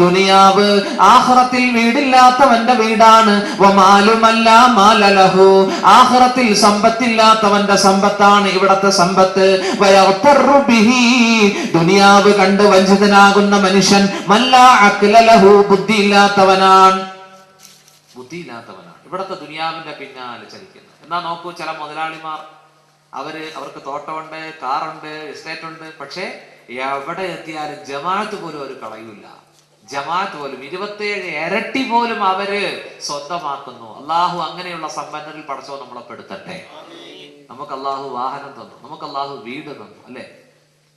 ദുനിയാവ് ആഖിറത്തിൽ വീടില്ലാത്തവന്റെ വീടാണ്. മാലലഹു. ആഖിറത്തിൽ സമ്പത്തില്ലാത്തവന്റെ സമ്പത്താണ് ഇവിടത്തെ സമ്പത്ത്. ദുനിയാവ് കണ്ട് വഞ്ചിതനാകുന്ന മനുഷ്യൻ മല്ല അക്ലലഹു. ബുദ്ധിയില്ലാത്തവനാണ്. ബുദ്ധിയില്ലാത്തവനാണ്. ഇവിടത്തെ ദുനിയാവിന്റെ പിന്നാലെ ചലിക്കുന്നത് എന്നാ നോക്കൂ ചില മുതലാളിമാർ. അവർ അവർക്ക് തോട്ടമുണ്ട് കാറുണ്ട് എസ്റ്റേറ്റ് ഉണ്ട്. പക്ഷേ എവിടെ എത്തിയാലും ജമാഅത്ത് പോലും അവർ കളയൂല. ജമാഅത്ത് പോലും ഇരുപത്തേഴ് ഇരട്ടി പോലും അവർ സ്വന്തമാക്കുന്നു. അള്ളാഹു അങ്ങനെയുള്ള സമ്പന്നരിൽ പടച്ചോ നമ്മളെ പെടുത്തട്ടെ നമുക്ക് അള്ളാഹു വാഹനം തന്നു നമുക്ക് അള്ളാഹു വീട് തന്നു അല്ലെ?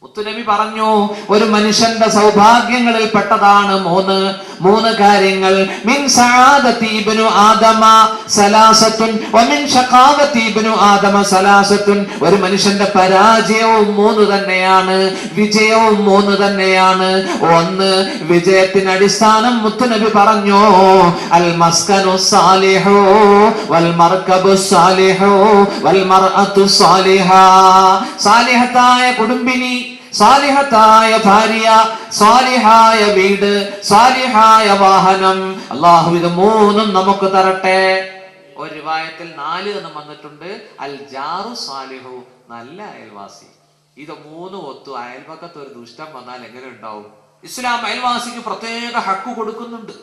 മുത്തുനബി പറഞ്ഞു ഒരു മനുഷ്യന്റെ സൗഭാഗ്യങ്ങളിൽ പെട്ടതാണ് മൂന്ന്. മൂന്ന് കാര്യങ്ങൾ. മിൻ ഇബ്നു ആദമ വമിൻ ഇബ്നു ആദമ ഒരു മനുഷ്യന്റെ പരാജയവും മൂന്ന് തന്നെയാണ്. വിജയവും മൂന്ന് തന്നെയാണ്. ഒന്ന് വിജയത്തിന് അടിസ്ഥാനം മുത്തുനബി പറഞ്ഞു അൽ മസ്കനു സാലിഹു വൽ മർകബു സാലിഹു വൽ സാലിഹ. സാലിഹത്തായ കുടുംബിനി സാലിഹത്തായ ഭാര്യ സാലിഹായ വീട് സാലിഹായ വാഹനം. അള്ളാഹു ഇത് മൂന്നും നമുക്ക് തരട്ടെ. ഒരു രൂപായത്തിൽ നാല് എന്ന് വന്നിട്ടുണ്ട്. അൽ ജാറു സാലിഹു. നല്ല അയൽവാസി. ഇത് മൂന്നും ഒത്തു. അയൽപക്കത്ത് ഒരു ദുഷ്ടം വന്നാൽ എങ്ങനെ ഉണ്ടാവും? ഇസ്ലാം അയൽവാസിക്ക് പ്രത്യേക ഹക്ക് കൊടുക്കുന്നുണ്ട്.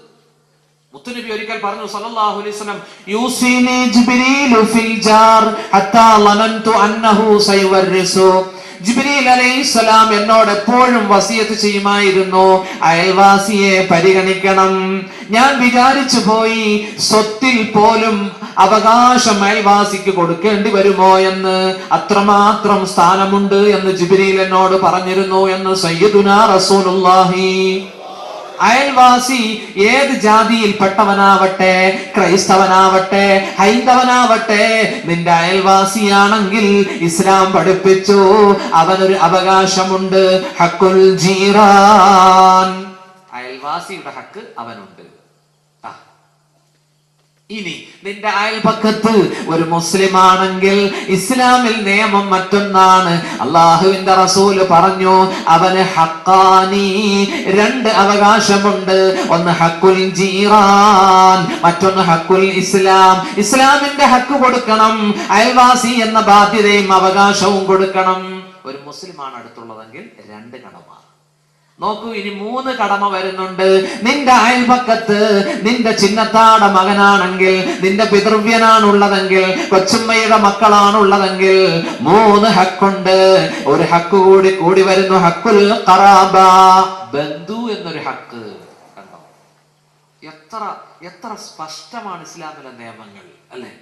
മുത്തുനബി ഒരിക്കൽ പറഞ്ഞു സല്ലല്ലാഹു അലൈഹി വസല്ലം യൂസിനി ജിബ്രീലു ഫിൽ ജാർ ഹത്താ ലനന്തു അന്നഹു സയവർരിസു ജിബ്രീൽ അലൈഹിസ്സലാം എന്നോട് എപ്പോഴും വസിയത്ത് ചെയ്യുമായിരുന്നു. അയൽവാസിയെ പരിഗണിക്കണം. ഞാൻ വിചാരിച്ചു പോയി സ്വത്തിൽ പോലും അവകാശം അയൽവാസിക്ക് കൊടുക്കേണ്ടി വരുമോ എന്ന്. അത്രമാത്രം സ്ഥാനമുണ്ട് എന്ന് ജിബ്രീൽ എന്നോട് പറഞ്ഞിരുന്നു എന്ന് സയ്യിദുനാ റസൂലുള്ളാഹി. അയൽവാസി ഏത് ജാതിയിൽ പെട്ടവനാവട്ടെ ക്രൈസ്തവനാവട്ടെ ഹൈന്ദവനാവട്ടെ നിന്റെ അയൽവാസിയാണെങ്കിൽ ഇസ്ലാം പഠിപ്പിച്ചു അവനൊരു അവകാശമുണ്ട് ഹക്കുൽ ജീറാൻ അയൽവാസിയുടെ ഹക്ക് അവനുണ്ട്. ഇനി നിന്റെ അയൽപക്കത്ത് ഒരു മുസ്ലിം ആണെങ്കിൽ ഇസ്ലാമിൽ നിയമം മറ്റൊന്നാണ്. അള്ളാഹുവിന്റെ റസൂൽ പറഞ്ഞു അവന് ഹക്കാനി രണ്ട് അവകാശമുണ്ട്. ഒന്ന് ഹക്കുൽ ജീറാൻ മറ്റൊന്ന് ഹക്കുൽ ഇസ്ലാം. ഇസ്ലാമിന്റെ ഹക്ക് കൊടുക്കണം അയൽവാസി എന്ന ബാധ്യതയും അവകാശവും കൊടുക്കണം. ഒരു മുസ്ലിമാണ് അടുത്തുള്ളതെങ്കിൽ രണ്ട് കടമ നോക്കൂ ഇനി മൂന്ന് കടമ വരുന്നുണ്ട്. നിന്റെ അയൽപക്കത്ത് നിന്റെ ചിന്നത്താട മകനാണെങ്കിൽ നിന്റെ പിതൃവ്യനാണുള്ളതെങ്കിൽ കൊച്ചുമ്മയുടെ മക്കളാണുള്ളതെങ്കിൽ മൂന്ന് ഹക്കുണ്ട്. ഒരു ഹക്ക് കൂടി കൂടി വരുന്നു ഹക്കുൽ കറാബ ബന്ധു എന്നൊരു ഹക്ക് കണ്ടോ? എത്ര എത്ര സ്പഷ്ടമാണ് ഇസ്ലാമിലെ നിയമങ്ങൾ അല്ലെ?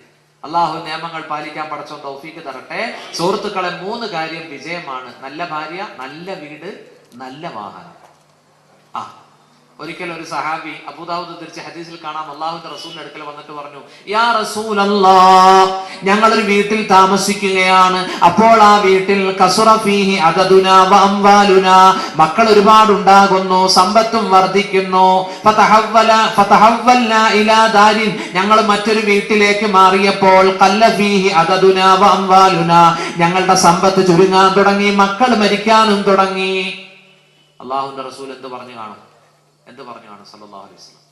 അള്ളാഹു നിയമങ്ങൾ പാലിക്കാൻ പടച്ചോ തൗഫീക്ക് തരട്ടെ. സുഹൃത്തുക്കളെ മൂന്ന് കാര്യം വിജയമാണ്. നല്ല ഭാര്യ നല്ല വീട് നല്ല വാഹനം. ആ ഒരിക്കൽ ഒരു സഹാബി അബൂദാവൂദ് തിരിച്ച് ഹദീസിൽ കാണാം. അള്ളാഹുന്റെ റസൂലിന്റെ അടുക്കൽ വന്നിട്ട് പറഞ്ഞു യാ റസൂൽ ഞങ്ങളൊരു വീട്ടിൽ താമസിക്കുകയാണ്. അപ്പോൾ ആ വീട്ടിൽ കസുറഫീഹി അംവാലുന. മക്കൾ ഒരുപാട് ഉണ്ടാകുന്നു സമ്പത്തും വർദ്ധിക്കുന്നു. ഞങ്ങൾ മറ്റൊരു വീട്ടിലേക്ക് മാറിയപ്പോൾ കല്ല ഫീഹി അദദുന വ അംവാലുന. ഞങ്ങളുടെ സമ്പത്ത് ചുരുങ്ങാൻ തുടങ്ങി മക്കൾ മരിക്കാനും തുടങ്ങി. അള്ളാഹുന്റെ റസൂൽ എന്ത് പറഞ്ഞു കാണും? എന്ത് പറഞ്ഞു കാണും? സല്ലാഹു അലൈഹി വസല്ലം.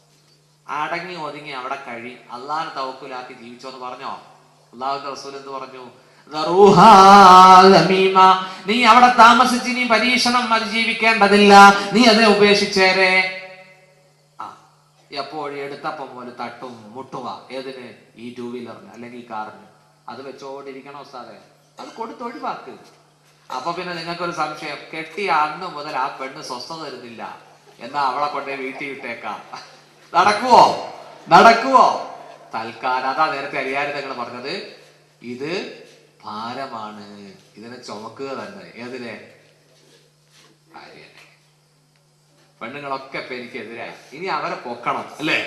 അടങ്ങി ഒതുങ്ങി അവിടെ കഴി അള്ളാഹിനെ തവക്കുലാക്കി ജീവിച്ചോ എന്ന് പറഞ്ഞോ? അള്ളാഹുന്റെ റസൂൽ എന്ത് പറഞ്ഞു. നീ അവിടെ താമസിച്ച് നീ പരീക്ഷണം അതിജീവിക്കേണ്ടതില്ല. നീ അതിനെ ഉപേക്ഷിച്ചേരെ. എപ്പോഴും എടുത്തപ്പം പോലെ തട്ടും മുട്ടുക ഏതിന്? ഈ ടൂ വീലറിന് അല്ലെങ്കിൽ കാറിന്. അത് വെച്ചോണ്ടിരിക്കണോ സാറേ അത് കൊടുത്ത് ഒഴിവാക്ക്. അപ്പൊ പിന്നെ നിങ്ങൾക്കൊരു സംശയം കെട്ടിയ അന്ന് മുതൽ ആ പെണ്ണ് സ്വസ്ഥത തരുന്നില്ല എന്നാ അവളെ കൊണ്ടേ വീട്ടിൽ വിട്ടേക്കാം നടക്കുവോ? നടക്കുവോ? തൽക്കാലം അതാ നേരത്തെ അരിയാരി നിങ്ങൾ പറഞ്ഞത്. ഇത് ഭാരമാണ്. ഇതിനെ ചുമക്കുക തന്നെ. ഏതിനെ? പെണ്ണുങ്ങളൊക്കെ ഇപ്പൊ എനിക്കെതിരായി. ഇനി അവരെ പൊക്കണം അല്ലേ?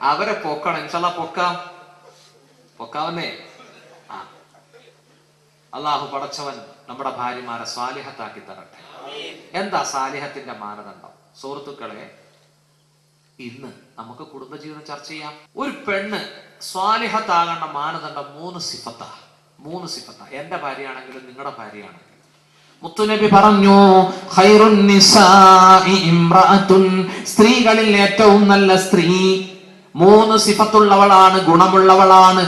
അവരെ പൊക്കണം. ഇൻഷല്ല പൊക്കാം. പൊക്കാവുന്നേ? അള്ളാഹു പടച്ചവൻ നമ്മുടെ ഭാര്യമാരെ സ്വാലിഹത്താക്കി തരട്ടെ. എന്താ സാലിഹത്തിന്റെ മാനദണ്ഡം? സുഹൃത്തുക്കളെ ഇന്ന് നമുക്ക് കുടുംബജീവിതം ചർച്ച ചെയ്യാം. ഒരു പെണ്ണ് സ്വാലിഹത്താകേണ്ട മാനദണ്ഡം മൂന്ന് സിഫത്ത. മൂന്ന് സിഫത്ത. എന്റെ ഭാര്യയാണെങ്കിലും നിങ്ങളുടെ ഭാര്യയാണെങ്കിലും. മുത്തുനബി പറഞ്ഞു സ്ത്രീകളിൽ ഏറ്റവും നല്ല സ്ത്രീ മൂന്ന് സിഫത്തുള്ളവളാണ് ഗുണമുള്ളവളാണ്.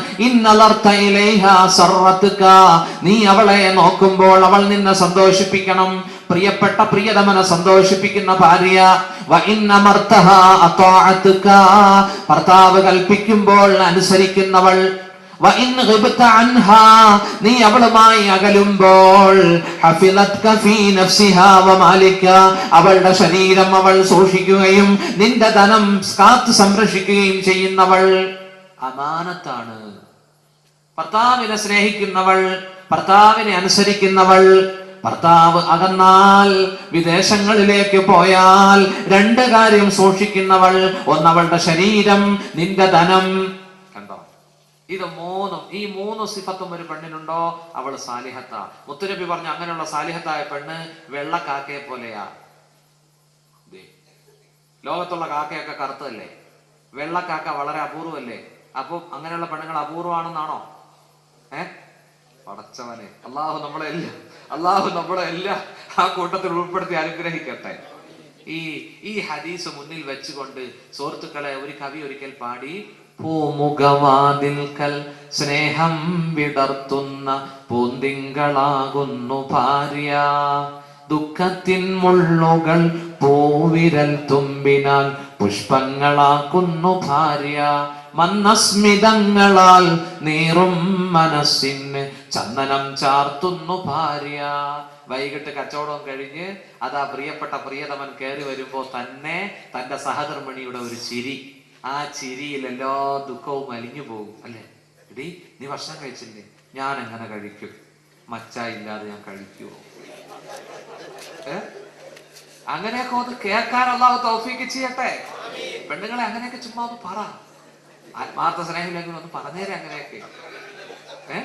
നീ അവളെ നോക്കുമ്പോൾ അവൾ നിന്നെ സന്തോഷിപ്പിക്കണം. പ്രിയപ്പെട്ട പ്രിയതമനെ സന്തോഷിപ്പിക്കുന്ന ഭാര്യ ഭർത്താവ് കൽപ്പിക്കുമ്പോൾ അനുസരിക്കുന്നവൾ നീ അവളുമായി അകലുമ്പോൾ അവളുടെ ശരീരം അവൾ സൂക്ഷിക്കുകയും നിന്റെ ധനം കാത്തു സംരക്ഷിക്കുകയും ചെയ്യുന്നവൾ അമാനത്താണ്. ഭർത്താവിനെ സ്നേഹിക്കുന്നവൾ ഭർത്താവിനെ അനുസരിക്കുന്നവൾ ഭർത്താവ് അകന്നാൽ വിദേശങ്ങളിലേക്ക് പോയാൽ രണ്ട് കാര്യം സൂക്ഷിക്കുന്നവൾ ഒന്നവളുടെ ശരീരം നിന്റെ ധനം ഇത് മൂന്നും ഈ മൂന്ന് സിഫത്തും ഒരു പെണ്ണിനുണ്ടോ? അവൾ സാലിഹത്ത. മുത്തുനബി പറഞ്ഞു അങ്ങനെയുള്ള സാലിഹത്തായ പെണ്ണ് വെള്ള കാക്കയെ പോലെയാ ലോകത്തുള്ള കാക്കയൊക്കെ കറുത്തല്ലേ വെള്ളക്കാക്ക വളരെ അപൂർവല്ലേ അപ്പൊ അങ്ങനെയുള്ള പെണ്ണുങ്ങൾ അപൂർവമാണെന്നാണോ ഏ? പടച്ചവനെ അള്ളാഹു നമ്മളെ എല്ലാം അള്ളാഹു നമ്മളെ എല്ലാം ആ കൂട്ടത്തിൽ ഉൾപ്പെടുത്തി അനുഗ്രഹിക്കട്ടെ. ഈ ഈ ഹദീസ് മുന്നിൽ വെച്ചുകൊണ്ട് സുഹൃത്തുക്കളെ ഒരു കവി ഒരിക്കൽ പാടി പൂമുഖവാതിൽക്കൽ സ്നേഹം വിടർത്തുന്ന പൂന്തിങ്കളാകുന്നു ഭാര്യ. ദുഃഖത്തിൻ മുള്ളുകൾ പൂവിരൽ തുമ്പിനാൽ പുഷ്പങ്ങളാക്കുന്നു ഭാര്യ. മന്നസ്മിതങ്ങളാൽ നീറും മനസ്സിന് ചന്ദനം ചാർത്തുന്നു ഭാര്യ. വൈകിട്ട് കച്ചവടം കഴിഞ്ഞ് അതാ പ്രിയപ്പെട്ട പ്രിയതമൻ കയറി വരുമ്പോൾ തന്നെ തന്റെ സഹധർമ്മിണിയുടെ ഒരു ചിരി. ആ ചിരിയിൽ എല്ലാ ദുഃഖവും അലിഞ്ഞു പോകും അല്ലെ? എടീ നീ ഭക്ഷണം കഴിച്ചില്ലേ? ഞാൻ എങ്ങനെ കഴിക്കും? മച്ച ഇല്ലാതെ ഞാൻ കഴിക്കുമോ ഏ? അങ്ങനെയൊക്കെ ഒന്ന് കേൾക്കാൻ അള്ളാഹു തൗഫീക്ക് ചെയ്യട്ടെ. പെണ്ണുങ്ങളെ അങ്ങനെയൊക്കെ ചുമ്മാ ഒന്ന് പറ. ആത്മാർത്ഥ സ്നേഹമില്ലെങ്കിൽ ഒന്ന് പറഞ്ഞേരെ അങ്ങനെയൊക്കെ. ഏ?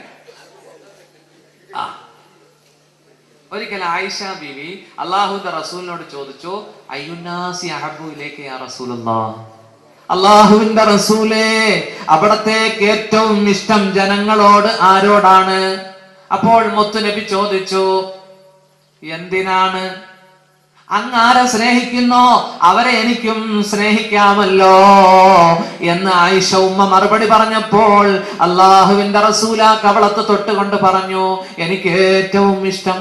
ആ. ഒരിക്കൽ ആയിഷ ബീവി അള്ളാഹുന്റെ റസൂലിനോട് ചോദിച്ചു അയ്യുന്നാസി അഹബുലേക്ക് യാ റസൂലുള്ളാ? അള്ളാഹുവിന്റെ റസൂലേ അവിടത്തേക്ക് ഏറ്റവും ഇഷ്ടം ജനങ്ങളോട് ആരോടാണ്? അപ്പോൾ മുത്തുനബി ചോദിച്ചു എന്തിനാണ്? അങ്ങ് ആരെ സ്നേഹിക്കുന്നോ? അവരെ എനിക്കും സ്നേഹിക്കാമല്ലോ എന്ന് ആയിഷ ഉമ്മ മറുപടി പറഞ്ഞപ്പോൾ അള്ളാഹുവിന്റെ റസൂല കവളത്ത് തൊട്ടുകൊണ്ട് പറഞ്ഞു എനിക്ക് ഏറ്റവും ഇഷ്ടം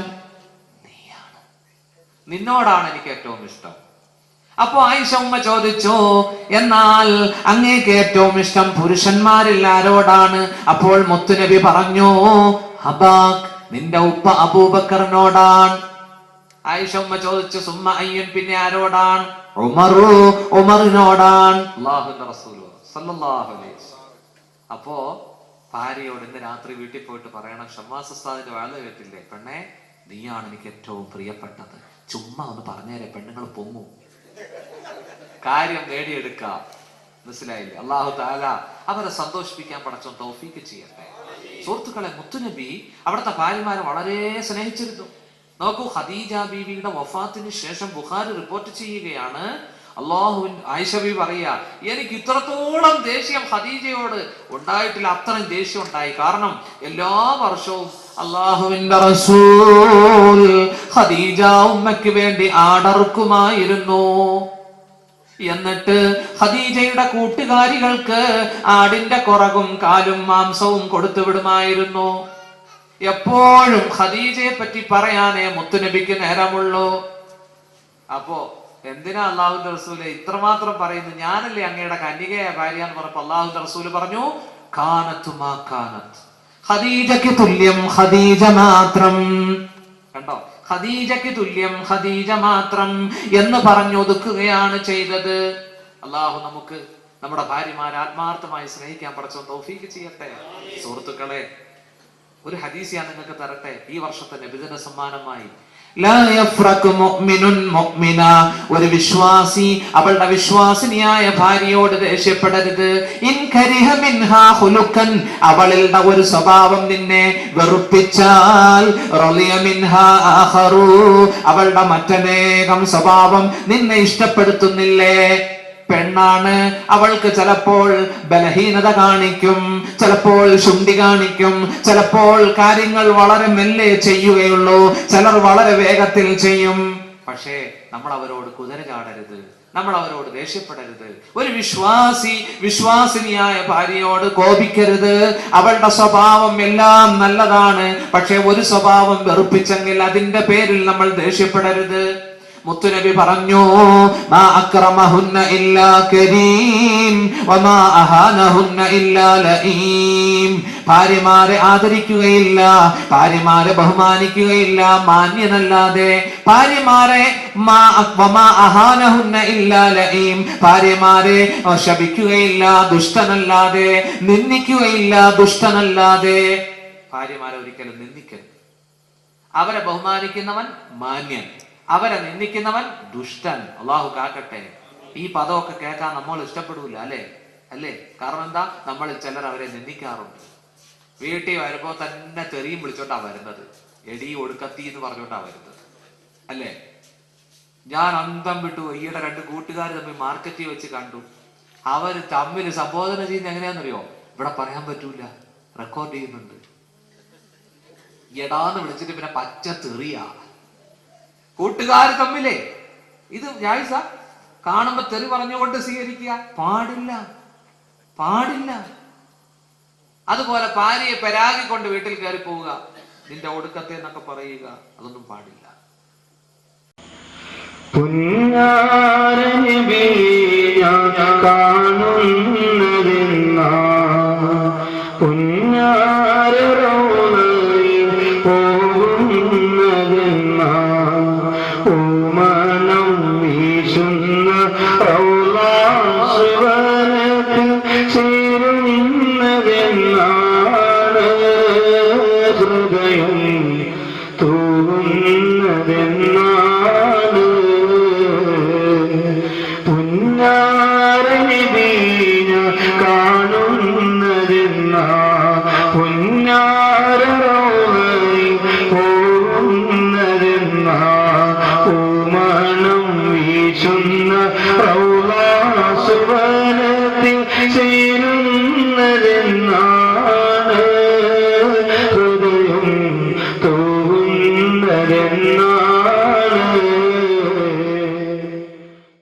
നീയാണ്. നിന്നോടാണ് എനിക്ക് ഏറ്റവും ഇഷ്ടം. അപ്പോ ആയിഷ ഉമ്മ ചോദിച്ചു എന്നാൽ അങ്ങേക്ക് ഏറ്റവും ഇഷ്ടം പുരുഷന്മാരിൽ ആരോടാണ് അപ്പോൾ മുത്തുനബി പറഞ്ഞു അബാക് നിന്റെ ഉപ്പ അബൂബക്കറിനോടാണ്. ആയിഷ ഉമ്മ ചോദിച്ചു സുമ്മ അയ്യൻ പിന്നെ ആരോടാണ്? ഉമറു ഉമറിനോടാണ്. അപ്പോ ഭാര്യയോട് ഇന്ന് രാത്രി വീട്ടിൽ പോയിട്ട് പറയണം ഷമ്മാസ് ഉസ്താദിന്റെ വേല കേട്ടില്ലേ? പെണ്ണെ നീയാണ് എനിക്ക് ഏറ്റവും പ്രിയപ്പെട്ടത്. ചുമ്മാ ഒന്ന് പറഞ്ഞേരെ പെണ്ണുങ്ങൾ പൊങ്ങും. കാര്യം നേടിയെടുക്കാം. മനസ്സിലായില്ലേ? അള്ളാഹു താല അവരെ സന്തോഷിപ്പിക്കാൻ പടച്ചോൻ തൗഫീക്ക് ചെയ്യട്ടെ. സുഹൃത്തുക്കളെ മുത്തുനബി അവിടുത്തെ ഭാര്യമാരെ വളരെ സ്നേഹിച്ചിരുന്നു. നോക്കൂ ഹദീജ ബീവിയുടെ വഫാത്തിന് ശേഷം ബുഖാരി റിപ്പോർട്ട് ചെയ്യുകയാണ്. അള്ളാഹുവിൻ ആയിഷബി പറയുക പറയാ എനിക്ക് ഇത്രത്തോളം ദേഷ്യം ഹദീജയോട് ഉണ്ടായിട്ടില്ല. അത്രയും ദേഷ്യം ഉണ്ടായി. കാരണം എല്ലാ വർഷവും അള്ളാഹുവിന്റെ റസൂൽ ഹദീജ ഉമ്മയ്ക്ക് വേണ്ടി ആടർക്കുമായിരുന്നു എന്നിട്ട് ഖദീജയുടെ കൂട്ടുകാരികൾക്ക് ആടിന്റെ കുറകും കാലും മാംസവും കൊടുത്തു വിടുമായിരുന്നു. എപ്പോഴും ഖദീജയെ പറ്റി പറയാനേ മുത്തുനബിക്ക് നേരമുള്ളൂ. അപ്പോ എന്തിനാ അള്ളാഹു റസൂൽ ഇത്രമാത്രം പറയുന്നു ഞാനല്ലേ അങ്ങയുടെ കന്യകയായ ഭാര്യ എന്ന് പറഞ്ഞപ്പോ അള്ളാഹു റസൂൽ പറഞ്ഞു കാനത്തുമാ കാനത്ത്. ഖദീജയ്ക്ക് തുല്യം ഖദീജ മാത്രം. കണ്ടോ? ഖദീജയ്ക്ക് തുല്യം ഖദീജ മാത്രം എന്ന് പറഞ്ഞു പറഞ്ഞൊതുക്കുകയാണ് ചെയ്തത്. അള്ളാഹു നമുക്ക് നമ്മുടെ ഭാര്യമാരെ ആത്മാർത്ഥമായി സ്നേഹിക്കാൻ പടച്ചോ തൗഫീക്ക് ചെയ്യട്ടെ. സുഹൃത്തുക്കളെ ഒരു ഹദീസ് ഞാൻ നിങ്ങൾക്ക് തരട്ടെ. ഈ വർഷത്തെ നബിദിന സമ്മാനമായി ഒരു വിശ്വാസി അവളുടെ വിശ്വാസിനിയായ ഭാര്യയോട് ദേഷ്യപ്പെടരുത്. അവളുടെ ഒരു സ്വഭാവം നിന്നെ വെറുപ്പിച്ചാൽ. അവളുടെ മറ്റനേകം സ്വഭാവം നിന്നെ ഇഷ്ടപ്പെടുത്തുന്നില്ലേ പെണ്ണാണ്. അവൾക്ക് ചിലപ്പോൾ ബലഹീനത കാണിക്കും ചിലപ്പോൾ ശുണ്ടി കാണിക്കും ചിലപ്പോൾ കാര്യങ്ങൾ വളരെ മെല്ലെ ചെയ്യുകയുള്ളൂ ചിലർ വളരെ വേഗത്തിൽ ചെയ്യും. പക്ഷേ നമ്മൾ അവരോട് കുതിര ചാടരുത് നമ്മൾ അവരോട് ദേഷ്യപ്പെടരുത്. ഒരു വിശ്വാസി വിശ്വാസിനിയായ ഭാര്യയോട് കോപിക്കരുത്. അവളുടെ സ്വഭാവം എല്ലാം നല്ലതാണ് പക്ഷെ ഒരു സ്വഭാവം വെറുപ്പിച്ചെങ്കിൽ അതിന്റെ പേരിൽ നമ്മൾ ദേഷ്യപ്പെടരുത്. മുത്തുനബി പറഞ്ഞു മാ ഇല്ലാ കരീം വമാ അഹാനഹുന്ന ഇല്ലാ ഭാര്യമാരെ ആദരിക്കുകയില്ല ഭാര്യമാരെ ബഹുമാനിക്കുകയില്ല മാന്യനല്ലാതെ ഭാര്യമാരെ ഭാര്യമാരെ ശപിക്കുകയില്ല ദുഷ്ടനല്ലാതെ നിന്ദിക്കുകയില്ല ദുഷ്ടനല്ലാതെ ഭാര്യമാരെ ഒരിക്കലും നിന്ദിക്കരുത്. അവരെ ബഹുമാനിക്കുന്നവൻ മാന്യൻ. അവരെ നിന്ദിക്കുന്നവൻ ദുഷ്ടൻ. അള്ളാഹു കാക്കട്ടെ. ഈ പദമൊക്കെ കേൾക്കാൻ നമ്മൾ ഇഷ്ടപ്പെടൂല അല്ലേ? അല്ലേ? കാരണം എന്താ? നമ്മൾ ചിലർ അവരെ നിന്ദിക്കാറുണ്ട്. വീട്ടിൽ വരുമ്പോ തന്നെ തെറിയും വിളിച്ചോണ്ടാ വരുന്നത്. എടി ഒടുക്കത്തി എന്ന് പറഞ്ഞോണ്ടാ വരുന്നത്. അല്ലേ? ഞാൻ അന്തം വിട്ടു. ഈയിടെ രണ്ട് കൂട്ടുകാർ തമ്മിൽ മാർക്കറ്റിൽ വെച്ച് കണ്ടു. അവർ തമ്മിൽ സംബോധന ചെയ്യുന്ന എങ്ങനെയാണെന്നറിയോ ഇവിടെ പറയാൻ പറ്റൂല. റെക്കോർഡ് ചെയ്യുന്നുണ്ട്. എടാന്ന് വിളിച്ചിട്ട് പിന്നെ പച്ച തെറിയാ. കൂട്ടുകാർ തമ്മിലേ. ഇത് ജായിസ കാണുമ്പോ തെറി പറഞ്ഞുകൊണ്ട് സ്വീകരിക്കുക. പാടില്ല. പാടില്ല. അതുപോലെ ഭാര്യയെ പരാഗിക്കൊണ്ട് വീട്ടിൽ കയറി പോവുക. നിന്റെ ഒടുക്കത്തെ എന്നൊക്കെ പറയുക. അതൊന്നും പാടില്ല. പുഞ്ഞാരനബി Mama.